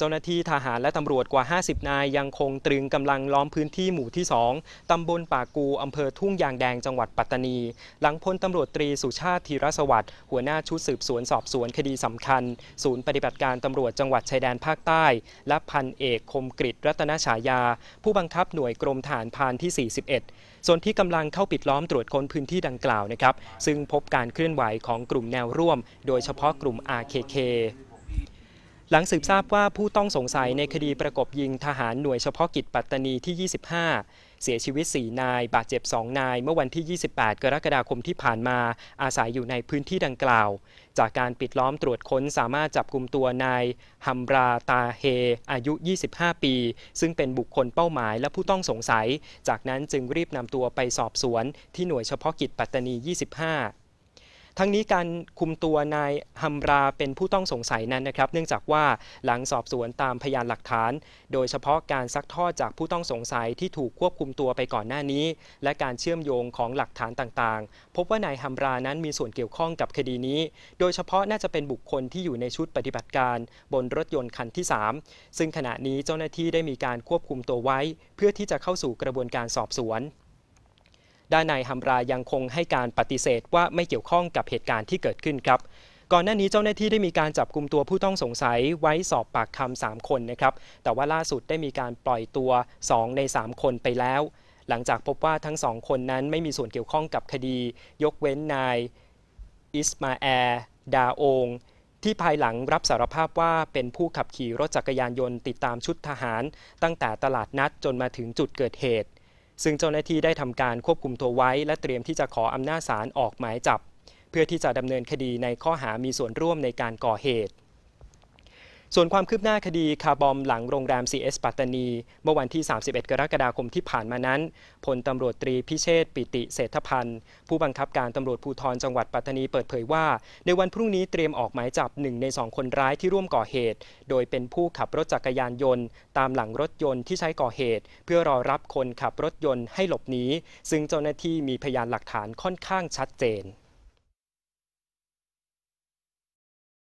เจ้าหน้าที่ทหารและตำรวจกว่า 50 นายยังคงตรึงกำลังล้อมพื้นที่หมู่ที่ 2 ตำบลป่ากูอำเภอทุ่งยางแดงจังหวัดปัตตานี หลังพลตำรวจตรีสุชาติธีรสวัสดิ์หัวหน้าชุดสืบสวนสอบสวนคดีสำคัญ ศูนย์ปฏิบัติการตำรวจจังหวัดชายแดนภาคใต้ และพันเอกคมกริตรัตนฉายา ผู้บังคับหน่วยกรมฐานพานที่ 41 ส่วนที่กำลังเข้าปิดล้อมตรวจค้นพื้นที่ดังกล่าวนะครับ ซึ่งพบการเคลื่อนไหวของกลุ่มแนวร่วม โดยเฉพาะกลุ่ม RKK หลังสืบทราบว่าผู้ต้องสงสัยในคดีประกบยิงทหารหน่วยเฉพาะกิจปัตตานีที่ 25 เสียชีวิต 4 นาย บาดเจ็บ 2 นาย เมื่อวันที่ 28 กรกฎาคมที่ผ่านมา อาศัยอยู่ในพื้นที่ดังกล่าว จากการปิดล้อมตรวจค้นสามารถจับกลุ่มตัวนายฮัมราตาเฮ อายุ 25 ปี ซึ่งเป็นบุคคลเป้าหมายและผู้ต้องสงสัย จากนั้นจึงรีบนำตัวไปสอบสวนที่หน่วยเฉพาะกิจปัตตานี 25 ทั้งนี้การคุมตัวนายฮัมราเป็นผู้ต้องสงสัยนั้นนะครับ เนื่องจากว่าหลังสอบสวนตามพยานหลักฐาน โดยเฉพาะการซักทอดจากผู้ต้องสงสัยที่ถูกควบคุมตัวไปก่อนหน้านี้ และการเชื่อมโยงของหลักฐานต่างๆ พบว่านายฮัมรานั้นมีส่วนเกี่ยวข้องกับคดีนี้ โดยเฉพาะน่าจะเป็นบุคคลที่อยู่ในชุดปฏิบัติการ บนรถยนต์คันที่ 3 ซึ่งขณะนี้เจ้าหน้าที่ได้มีการควบคุมตัวไว้ เพื่อที่จะเข้าสู่กระบวนการสอบสวน ด้านนายฮัมรายังคงให้การปฏิเสธว่าไม่เกี่ยวข้องกับเหตุการณ์ที่เกิดขึ้นครับก่อนหน้านี้เจ้าหน้าที่ได้มีการจับกลุ่มตัวผู้ต้องสงสัยไว้สอบปากคำ3คนนะครับ แต่ว่าล่าสุดได้มีการปล่อยตัว 2 ใน 3 คนไปแล้ว หลังจากพบว่าทั้งสองคนนั้นไม่มีส่วนเกี่ยวข้องกับคดี ยกเว้นนายอิสมาแอร์ดาโอง ที่ภายหลังรับสารภาพว่าเป็นผู้ขับขี่รถจักรยานยนต์ติดตามชุดทหาร ตั้งแต่ตลาดนัดจนมาถึงจุดเกิดเหตุ ซึ่งเจ้าหน้าที่ได้ทำการควบคุมตัวไว้ และเตรียมที่จะขออำนาจศาลออกหมายจับ เพื่อที่จะดำเนินคดีในข้อหามีส่วนร่วมในการก่อเหตุ ส่วนความคืบหน้าคดีคาร์บอมหลังโรงแรม CS ปัตตานี เมื่อวันที่ 31 กรกฎาคมที่ผ่านมานั้นพลตำรวจตรีพิเชษปิติเศรษฐพันธ์ ผู้บังคับการตำรวจภูธรจังหวัดปัตตานีเปิดเผยว่า ในวันพรุ่งนี้เตรียมออกหมายจับหนึ่งในสองคนร้ายที่ร่วมก่อเหตุ โดยเป็นผู้ขับรถจักรยานยนต์ ตามหลังรถยนต์ที่ใช้ก่อเหตุ เพื่อรอรับคนขับรถยนต์ให้หลบหนีซึ่งเจ้าหน้าที่มีพยานหลักฐานค่อนข้างชัดเจน